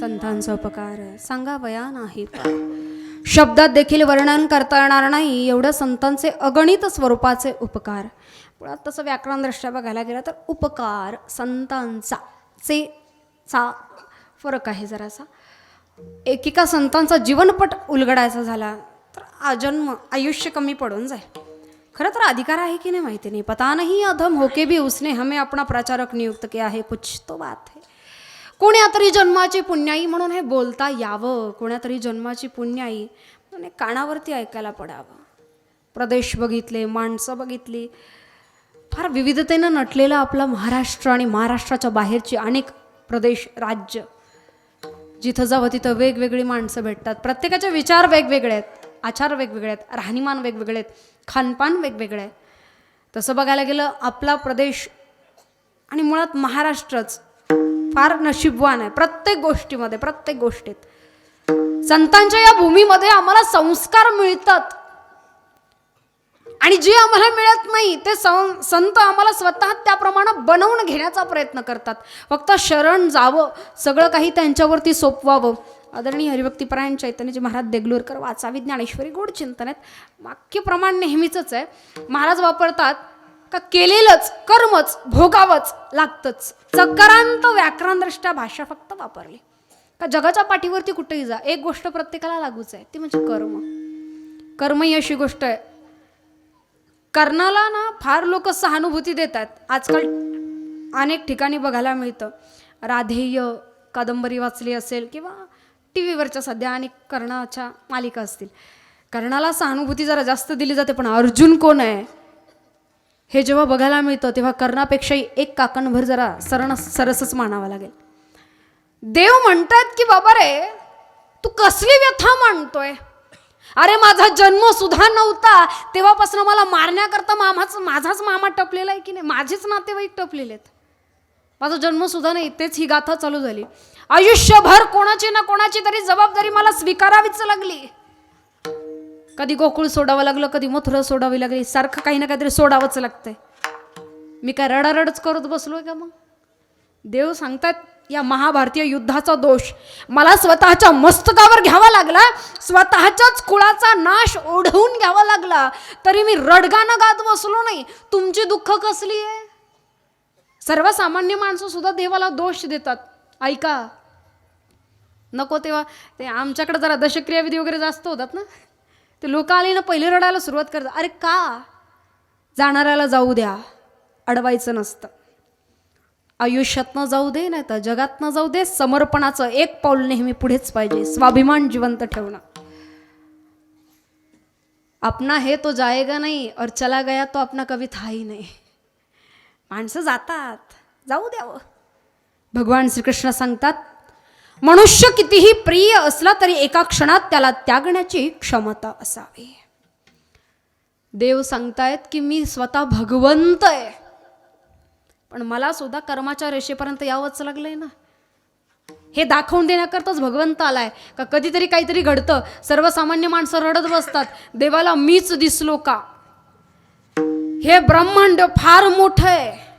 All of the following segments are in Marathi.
संतांचा उपकार सांगावया नाही शब्दात देखील वर्णन करता येणार नाही एवढं संतांचे अगणित स्वरूपाचे उपकार. मुळात तसं व्याकरणदृष्ट्या बघायला गेलं तर उपकार संतांचा चे चा फरक आहे जरासा. एकेका संतांचा जीवनपट उलगडायचा झाला तर आजन्म आयुष्य कमी पडून जाईल. खरं तर अधिकार आहे की नाही माहिती नाही. पता नाही अधम होके भी उसने हमें अपना प्रचारक नियुक्त किया है कुछ तो बात है. कोण्यातरी जन्माची पुण्याई म्हणून हे बोलता यावं कोण्यातरी जन्माची पुण्याई म्हणून हे कानावरती ऐकायला पडावं. प्रदेश बघितले माणसं बघितली फार विविधतेनं नटलेलं आपलं महाराष्ट्र आणि महाराष्ट्राच्या बाहेरची अनेक प्रदेश राज्य जिथं जावं तिथं वेगवेगळी माणसं भेटतात. प्रत्येकाचे विचार वेगवेगळे आहेत आचार वेगवेगळे आहेत राहणीमान वेगवेगळे आहेत खानपान वेगवेगळे आहे तसं बघायला गेलं आपला प्रदेश आणि मुळात महाराष्ट्रच फार नशीबवान आहे. प्रत्येक गोष्टीमध्ये प्रत्येक गोष्टीत. संतांच्या या भूमीमध्ये आम्हाला संस्कार मिळतात. आणि जे आम्हाला मिळत नाही ते सं संत आम्हाला स्वतः त्याप्रमाणे बनवून घेण्याचा प्रयत्न करतात. फक्त शरण जावं सगळं काही त्यांच्यावरती सोपवावं. आदरणीय हरिभक्तीपरायण चैतन्यजी महाराज देगलूरकर वाचावी ज्ञानेश्वरी गोड चिंतन आहेत. वाक्यप्रमाण नेहमीचंच नेहमीच आहे. महाराज वापरतात का केलेलंच कर्मच भोगावंच लागतंच. चकारांत व्याकरणदृष्ट्या भाषा फक्त वापरली. का जगाच्या पाठीवरती कुठेही जा. एक गोष्ट प्रत्येकाला लागूच आहे ती म्हणजे कर्म. कर्म ही अशी गोष्ट आहे. कर्णाला ना फार लोक सहानुभूती देतात. आजकाल अनेक ठिकाणी बघायला मिळतं. राधेय कादंबरी वाचली असेल किंवा टी व्हीवरच्या सध्या अनेक कर्णाच्या मालिका असतील. कर्णाला सहानुभूती जरा जास्त दिली जाते पण अर्जुन कोण आहे? हे जेव्हा बघायला मिळतं तेव्हा कर्णापेक्षाही एक काकणभर जरा सरण सरसच मानावा लागेल. देव म्हणतात की बाबा रे तू कसली व्यथा मांडतोय? अरे माझा जन्म सुद्धा नव्हता. तेव्हापासून मला मारण्याकरता मामाच माझाच मामा टपलेला आहे की नाही? माझेच नातेवाईक टपलेले आहेत. माझा जन्म सुद्धा नाही तेच ही गाथा चालू झाली. आयुष्यभर कोणाची ना कोणाची तरी जबाबदारी मला स्वीकारावीच लागली. कधी गोकुळ सोडावं लागलं कधी मथुरा सोडावी लागली. सारखं काही ना काहीतरी सोडावंच लागतंय. मी काय रडारडच करत बसलो का मग? देव सांगतात या महाभारतीय युद्धाचा दोष. मला स्वतःच्या मस्तकावर घ्यावा लागला स्वतःच्याच कुळाचा नाश ओढवून घ्यावा लागला. तरी मी रडगाणं गात बसलो नाही. तुमची दुःख कसली आहे? सर्वसामान्य माणसं सुद्धा देवाला दोष देतात. ऐका. नको तेव्हा ते आमच्याकडे जरा दशक्रियाविधी वगैरे जास्त होतात ना? ते लोक आले ना पहिले रडायला सुरुवात करतात. अरे का? जाणाऱ्याला जाऊ द्या. अडवायचं नसतं. आयुष्यातनं जाऊ दे नाही तर जगातनं जाऊ दे. समर्पणाचं एक पाऊल नेहमी पुढेच पाहिजे. स्वाभिमान जिवंत ठेवणं. आपणा हे तो जाएगा नाही और चला गया तो आपणा कवी थाही नाही. माणसं जातात. जाऊ द्यावं. भगवान श्रीकृष्ण सांगतात मनुष्य कितीही प्रिय असला तरी एका क्षणात त्याला त्यागण्याची क्षमता असावी. देव सांगतायत की मी स्वतः भगवंत आहे. पण मला सुद्धा कर्माच्या रेषेपर्यंत यावंच लागलंय ना. हे दाखवून देण्याकरताच भगवंत आलाय. का कधीतरी काहीतरी घडतं. सर्वसामान्य माणसं रडत बसतात. देवाला मीच दिसलो का? हे ब्रह्मांड फार मोठं आहे.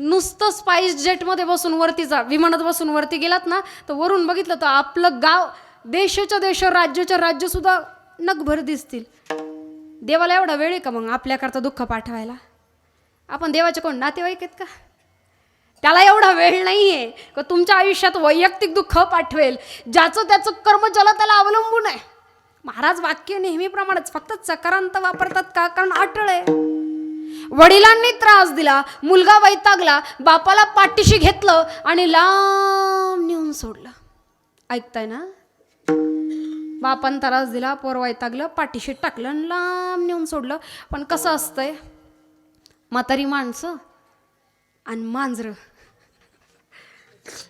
नुसतं स्पाइस जेटमध्ये बसून वरती जा विमानात बसून वरती गेलात ना तर वरून बघितलं तर आपलं गाव देशाच्या देश राज्याच्या राज्यसुद्धा नगभर दिसतील. देवाला एवढा वेळ आहे का मग आपल्याकरता दुःख पाठवायला? आपण देवाचे कोण नातेवाईक आहेत का? त्याला एवढा वेळ नाही आहे का तुमच्या आयुष्यात वैयक्तिक दुःख पाठवेल ज्याचं त्याचं कर्म ज्याला त्याला अवलंबून आहे. महाराज वाक्य नेहमीप्रमाणेच फक्त चकारांत वापरतात का? कारण अटळ आहे. वडिलांनी त्रास दिला मुलगा वैतागला बापाला पाठीशी घेतलं आणि लांब नेऊन सोडलं. ऐकताय ना? बापान त्रास दिला पोर वैतागलं पाठीशी टाकलं आणि लांब नेऊन सोडलं. पण कसं असतंय? म्हातारी माणसं आणि मांजरं.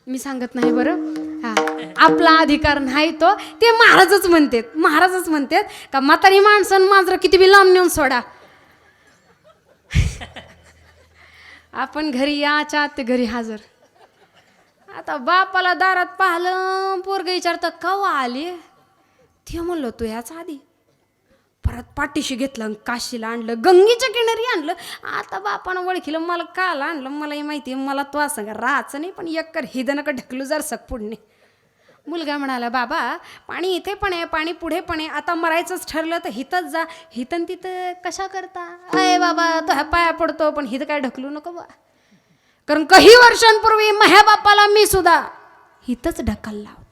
मी सांगत नाही बरं. हा. आपला अधिकार नाही तो. ते महाराजच म्हणतात महाराजच म्हणतात का म्हातारी माणसं आणि मांजरं किती बी लांब नेऊन सोडा. आपण घरी याच्या ते घरी हजर. आता बापाला दारात पाहिलं पोरग विचारतं कवा आली? ते म्हणलं तू ह्याच आधी. परत पाठीशी घेतलं आणि काशीला आणलं गंगेच्या किनारी आणलं. आता बापानं ओळखीलं मला काल आणलं मलाही माहिती आहे, मला तो असं का राहायचं नाही पण एक कर हिदनं ढकलू जर सक पुढणे मुलगा म्हणाला बाबा पाणी इथे पण आहे पाणी पुढे पण आहे आता मरायचंच ठरलं तर हितच जा. हितन तिथं कशा करता? अय बाबा तो ह्या पाया पडतो पण हिथं काय ढकलू नको बा कारण काही वर्षांपूर्वी माझ्या बापाला मी सुद्धा हितच ढकलला होता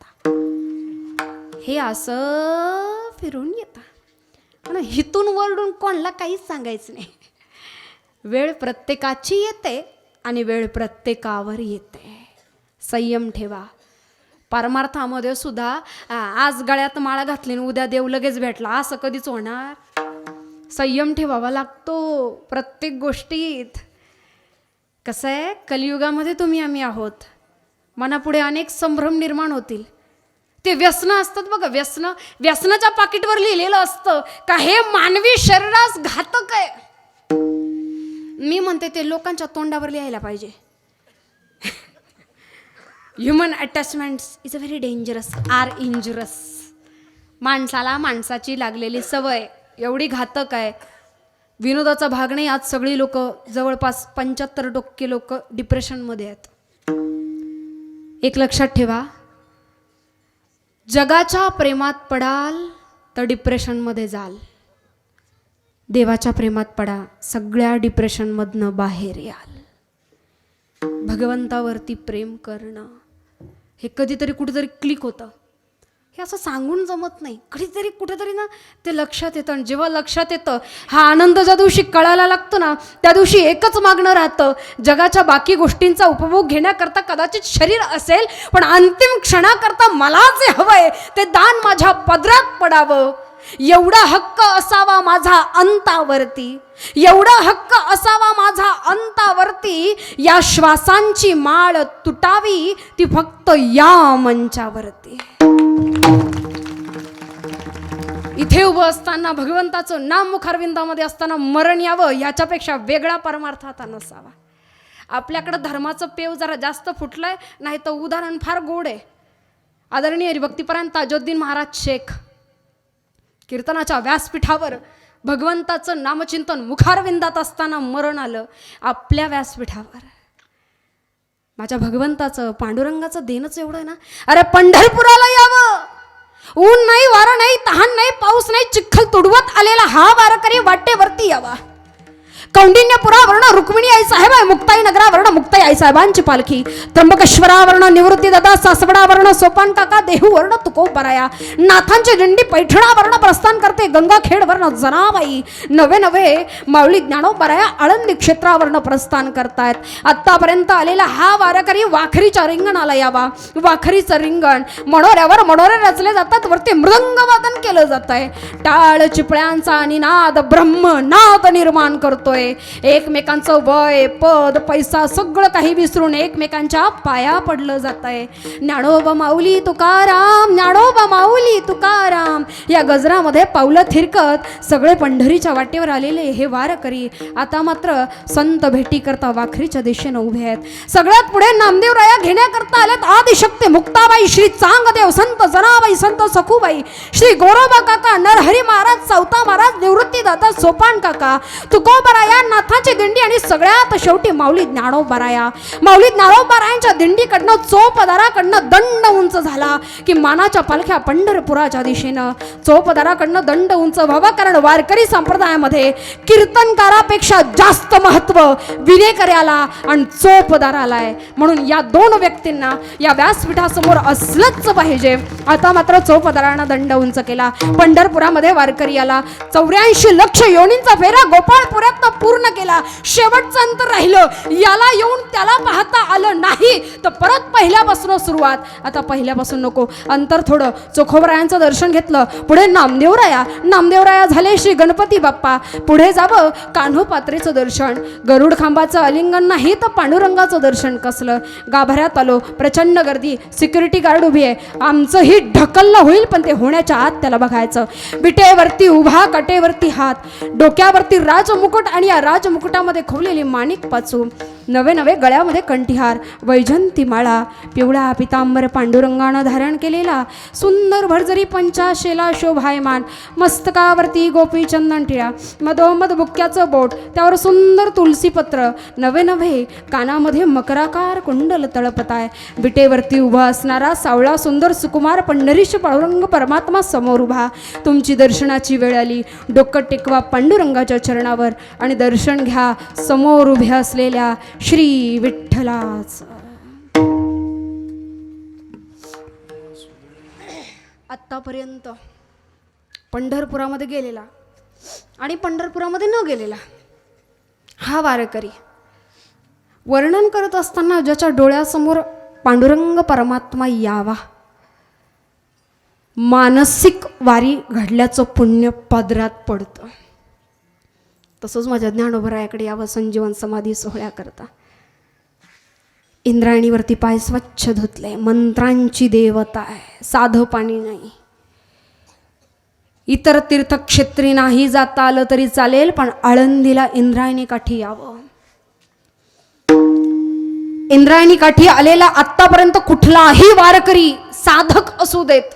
हे असं फिरून येता. पण हिथून वरडून कोणाला काहीच सांगायचं नाही. वेळ प्रत्येकाची येते आणि वेळ प्रत्येकावर येते. संयम ठेवा. परमार्थामध्ये सुद्धा आज गळ्यात माळा घातली उद्या देव लगेच भेटला. असं कधीच होणार? संयम ठेवावा लागतो प्रत्येक गोष्टीत. कसं आहे? कलियुगामध्ये तुम्ही आम्ही आहोत. मनापुढे अनेक संभ्रम निर्माण होतील. ते व्यसनं असतात बघा व्यसनं. व्यसनाच्या पाकिटवर लिहिलेलं असतं का हे मानवी शरीरास घातक आहे. मी म्हणते ते लोकांच्या तोंडावर लिहायला पाहिजे. Human attachments is a very dangerous or injurious माणसाला माणसाची लागलेली सवय एवढी घातक आहे. विनोदाचा भाग नाही आज सगळी लोक जवळपास पंच्याहत्तर टक्के लोक डिप्रेशनमध्ये आहेत. एक लक्षात ठेवा. जगाच्या प्रेमात पडाल तर डिप्रेशनमध्ये जाल. देवाच्या प्रेमात पडा सगळ्या डिप्रेशनमधनं बाहेर याल. भगवंतावरती प्रेम करणं. हे कधीतरी कुठेतरी क्लिक होतं. हे असं सांगून जमत नाही. कधीतरी कुठेतरी ना ते लक्षात येतं आणि जेव्हा लक्षात येतं हा आनंद ज्या दिवशी कळायला लागतो ना त्या दिवशी एकच मागणं राहतं जगाच्या बाकी गोष्टींचा उपभोग घेण्याकरता कदाचित शरीर असेल पण अंतिम क्षणाकरता मला जे हवंय. ते दान माझ्या पदरात पडावं. एवढा हक्क असावा माझा अंतावरती. एवढा हक्क असावा माझा अंतावरती या श्वासांची माळ तुटावी ती फक्त या मंचावरती. इथे उभं असताना भगवंताचं नाम मुखारविंदामध्ये असताना मरण यावं याच्यापेक्षा वेगळा परमार्थ आता नसावा. आपल्याकडं धर्माचं पेव जरा जास्त फुटलंय नाही तर उदाहरण फार गोड आहे. आदरणीय भक्तिपरायण ताजोद्दीन महाराज शेख कीर्तनाच्या व्यासपीठावर भगवंताचं नामचिंतन मुखारविंदात असताना मरण आलं आपल्या व्यासपीठावर. माझ्या भगवंताचं पांडुरंगाचं देणंच एवढं आहे ना? अरे पंढरपुराला यावं! ऊन नाही वारं नाही तहान नाही पाऊस नाही चिखल तुडवत आलेला हा वारकरी वाटेवरती यावा. कौंडिन्यपुरावर्ण रुक्मिणी आई साहेब आहे मुक्ताई नगरावर्ण मुक्ताई आई साहेबांची पालखी. त्र्यंबकेश्वरावर्ण निवृत्ती दादा सासवडावर्ण सोपान काका देहूवर्ण तुकोपराया नाथांची दिंडी पैठणावर्ण प्रस्थान करते गंगाखेडवर्ण जनाबाई. नवे नवे माऊली ज्ञानोपराया आळंदी क्षेत्रावर्ण प्रस्थान करतायत. आत्तापर्यंत आलेला हा वारकरी वाखरीच्या रिंगणाला यावा. वाखरीचं रिंगण मनोऱ्यावर मनोरे रचले जातात वरती मृदंग वादन केलं जात आहे टाळ चिपळ्यांचा निनाद ब्रह्म नाद निर्माण करतोय. एकमेकांचं वय पद पैसा सगळं काही विसरून एकमेकांच्या पाया पडलं जात आहे ज्ञानोबा माऊली तुकाराम ज्ञानोबा माऊली तुकाराम. या गजरामध्ये पावलं थिरकत सगळे पंढरीच्या वाटेवर आलेले हे वारकरी. आता मात्र संत भेटी करता वाखरीच्या दिशेनं उभे आहेत. सगळ्यात पुढे नामदेव राया घेण्याकरता आल्यात आदिशक्ती मुक्ताबाई श्री चांगदेव संत जनाबाई संत सखूबाई श्री गोरोबा काका नरहरी महाराज चौथा महाराज निवृत्ती दाता सोपान काका तुकोबराय नाथाची दिंडी आणि सगळ्यात शेवटी माऊली ज्ञानोबराया माऊली ज्ञानोबरायांच्या दिंडीकडनं चोपदाराकडनं दंड उंच झाला की मानाच्या पालख्या पंढरपुराच्या दिशेनं. चोपदाराकडनं दंड उंच व्हावा कारण वारकरी संप्रदायामध्ये कीर्तनकारापेक्षा जास्त महत्त्व विनेकर्याला आणि चोपदाराला आहे. म्हणून या दोन व्यक्तींना या व्यासपीठासमोर असलंच पाहिजे. आता मात्र चोपदारांना दंड उंच केला. पंढरपुरामध्ये वारकरी आला चौऱ्याऐंशी लक्ष योनींचा फेरा गोपाळपुरात पूर्ण केला. शेवटचं अंतर राहिलं. याला येऊन त्याला पाहता आलं नाही. तर परत पहिल्यापासून सुरुवात. आता पहिल्यापासून नको. अंतर थोडं. चोखोबरायांचं दर्शन घेतलं. पुढे नामदेवराया. नामदेवराया झाले श्री गणपती बाप्पा. पुढे जावं कान्होपात्रेचं दर्शन. गरुड खांबाचं अलिंगन नाही तर पांडुरंगाचं दर्शन कसलं? गाभाऱ्यात आलो. प्रचंड गर्दी. सिक्युरिटी गार्ड उभी आहे. आमचं ही ढकललं होईल पण ते होण्याच्या आत त्याला बघायचं. विटेवरती उभा कटेवरती हात. डोक्यावरती राजमुकुट आणि या राजमुकुटामध्ये खोवलेली माणिक पाचू नवे नवे गळ्यामध्ये कंठिहार वैजंती माळा पिवळा पितांबर पांडुरंगानं धारण केलेला सुंदर भरजरी पंचाशेला शोभायमान मस्तकावरती गोपी चंदन टिळा मधोमध बुक्क्याचं बोट त्यावर सुंदर तुलसीपत्र नवे नवे कानामध्ये मकराकार कुंडल तळपताय विटेवरती उभा असणारा सावळा सुंदर सुकुमार पंढरीश पांडुरंग परमात्मा समोर उभा. तुमची दर्शनाची वेळ आली. डोकं टेकवा पांडुरंगाच्या चरणावर आणि दर्शन घ्या. समोर उभ्या असलेल्या श्री विठ्ठलाच. आत्तापर्यंत पंढरपुरामध्ये गेलेला आणि पंढरपुरामध्ये न गेलेला हा वारकरी वर्णन करत असताना ज्याच्या डोळ्यासमोर पांडुरंग परमात्मा यावा. मानसिक वारी घडल्याचं पुण्य पदरात पडतं. तसंच माझ्या ज्ञानोभरायाकडे यावं संजीवन समाधी सोहळ्याकरता इंद्रायणीवरती पाय स्वच्छ धुतले मंत्रांची देवता आहे साधं पाणी नाही. इतर तीर्थक्षेत्री नाही जाता आलं तरी चालेल पण आळंदीला इंद्रायणी काठी यावं. इंद्रायणी काठी आलेला आत्तापर्यंत कुठलाही वारकरी साधक असू देत.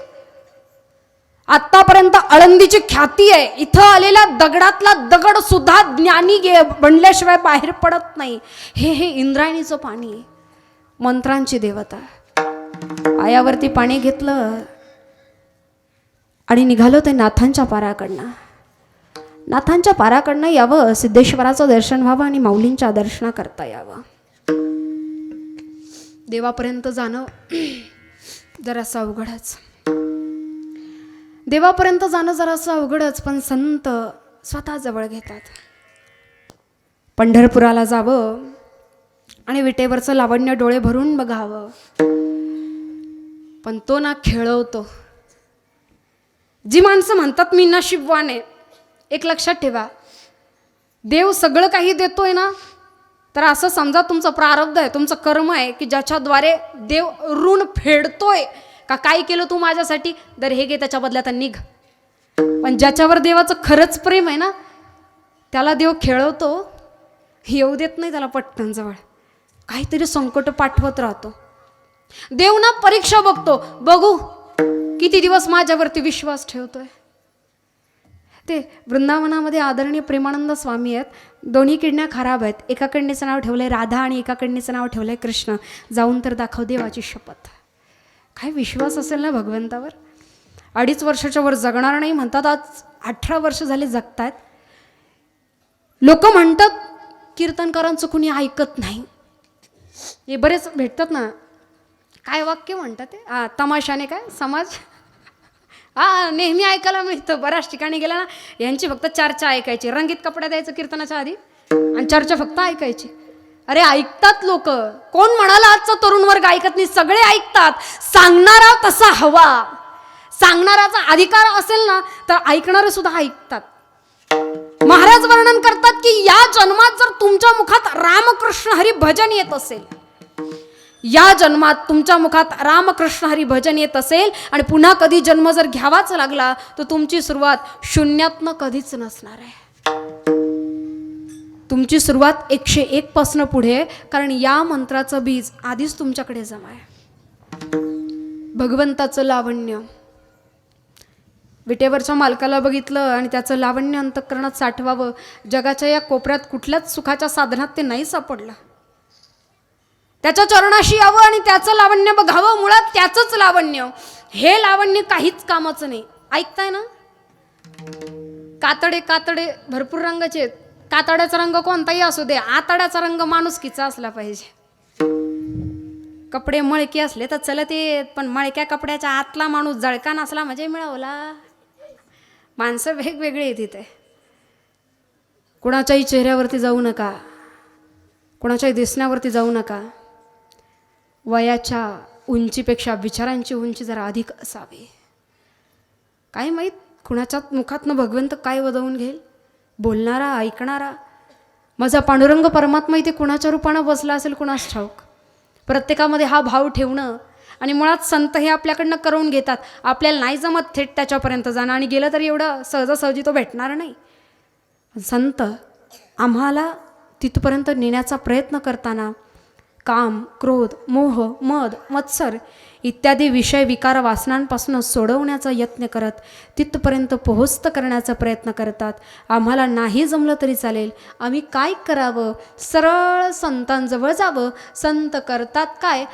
आत्तापर्यंत आळंदीची ख्याती आहे. इथं आलेला दगडातला दगड सुद्धा ज्ञानी गे बनल्याशिवाय बाहेर पडत नाही. हे हे इंद्रायणीचं पाणी आहे. मंत्रांची देवता. पायावरती पाणी घेतलं आणि निघालो ते नाथांच्या पाराकडनं. नाथांच्या पाराकडनं यावं सिद्धेश्वराचं दर्शन व्हावं आणि माऊलींच्या दर्शना करता यावं. देवापर्यंत जाणं जरासं अवघडच. देवापर्यंत जाणं जरासं अवघडच पण संत स्वतः जवळ घेतात. पंढरपुराला जावं आणि विटेवरचं लावण्य डोळे भरून बघावं. पण तो ना खेळवतो. जी माणसं म्हणतात मी नशीबवान आहे एक लक्षात ठेवा. देव सगळं काही देतोय ना? तर असं समजा तुमचं प्रारब्ध आहे तुमचं कर्म आहे की ज्याच्याद्वारे देव ऋण फेडतोय का काय केलं तू माझ्यासाठी? तर हे घे त्याच्या बदल्यात निघ. पण ज्याच्यावर देवाचं खरंच प्रेम आहे ना त्याला देव खेळवतो येऊ देत नाही त्याला पटकन जवळ काहीतरी संकट पाठवत राहतो. देव ना परीक्षा बघतो. बघू किती दिवस माझ्यावरती विश्वास ठेवतोय. ते वृंदावनामध्ये आदरणीय प्रेमानंद स्वामी आहेत. दोन्ही किडण्या खराब आहेत. एकाकडनेचं नाव ठेवलं आहे राधा आणि एकाकडनेचं नाव ठेवलं आहे कृष्ण. जाऊन तर दाखव देवाची शपथ. काय विश्वास असेल ना भगवंतावर? अडीच वर्षाच्या वर जगणार नाही म्हणतात आज अठरा वर्ष झाले जगतायत. लोक म्हणतात कीर्तनकारांचं कुणी ऐकत नाही. हे बरेच भेटतात ना. काय वाक्य म्हणतात ते? हा तमाशाने काय? समाज? हा नेहमी ऐकायला मिळतं. बऱ्याच ठिकाणी गेला ना यांची फक्त चर्चा ऐकायची. रंगीत कपडे द्यायचं कीर्तनाच्या आधी आणि चर्चा फक्त ऐकायची. अरे ऐकतात लोक. कोण म्हणाला आजचा तरुण वर्ग ऐकत नाही सगळे ऐकतात. सांगणारा तसा हवा. सांगणाराचा अधिकार असेल ना तर ऐकणारे सुद्धा ऐकतात. महाराज वर्णन करतात की या जन्मात जर तुमच्या मुखात रामकृष्ण हरी भजन येत असेल या जन्मात तुमच्या मुखात रामकृष्ण हरी भजन येत असेल आणि पुन्हा कधी जन्म जर घ्यावाच लागला तर तुमची सुरुवात शून्यातनं कधीच नसणार आहे. तुमची सुरुवात एकशे एक पासनं पुढे कारण या मंत्राचं बीज आधीच तुमच्याकडे जमा आहे. भगवंताचं लावण्य. विटेवरच्या मालकाला बघितलं आणि त्याचं लावण्य अंतकरणात साठवावं. जगाच्या या कोपऱ्यात कुठल्याच सुखाच्या साधनात ते नाही सापडलं. त्याच्या चरणाशी यावं आणि त्याचं लावण्य बघावं. मुळात त्याचंच लावण्य. हे लावण्य काहीच कामाचं नाही. ऐकताय ना? कातडे कातडे भरपूर रंगाचे आहेत. कातड्याचा रंग कोणताही असू दे आतड्याचा रंग माणुसकीचा असला पाहिजे. कपडे मळके असले तर चलत येत पण मळक्या कपड्याच्या आतला माणूस जळका नसला म्हणजे मिळवला. माणसं वेगवेगळी आहेत इथे. कुणाच्याही चेहऱ्यावरती जाऊ नका. कुणाच्याही दिसण्यावरती जाऊ नका. वयाच्या उंचीपेक्षा विचारांची उंची जरा अधिक असावी. काय माहीत कुणाच्या मुखातनं भगवंत काय वदवून घेईल? बोलणारा ऐकणारा. माझा पांडुरंग परमात्मा इथे कुणाच्या रूपानं बसला असेल कुणास ठाऊक? प्रत्येकामध्ये हा भाव ठेवणं आणि मुळात संत हे आपल्याकडनं करून घेतात. आपल्याला नाही जमत थेट त्याच्यापर्यंत जाणं आणि गेलं तर एवढं सहजासहजी तो भेटणार नाही. संत आम्हाला तिथपर्यंत नेण्याचा प्रयत्न करताना काम क्रोध मोह मद मत्सर इत्यादी विषय विकार वासनांपासून सोडवण्याचा यत्न करत तिथपर्यंत पोहोचत करण्याचा प्रयत्न करतात. आम्हाला नाही जमलं तरी चालेल. आम्ही काय करावं? सरळ संतांजवळ जावं. संत करतात काय?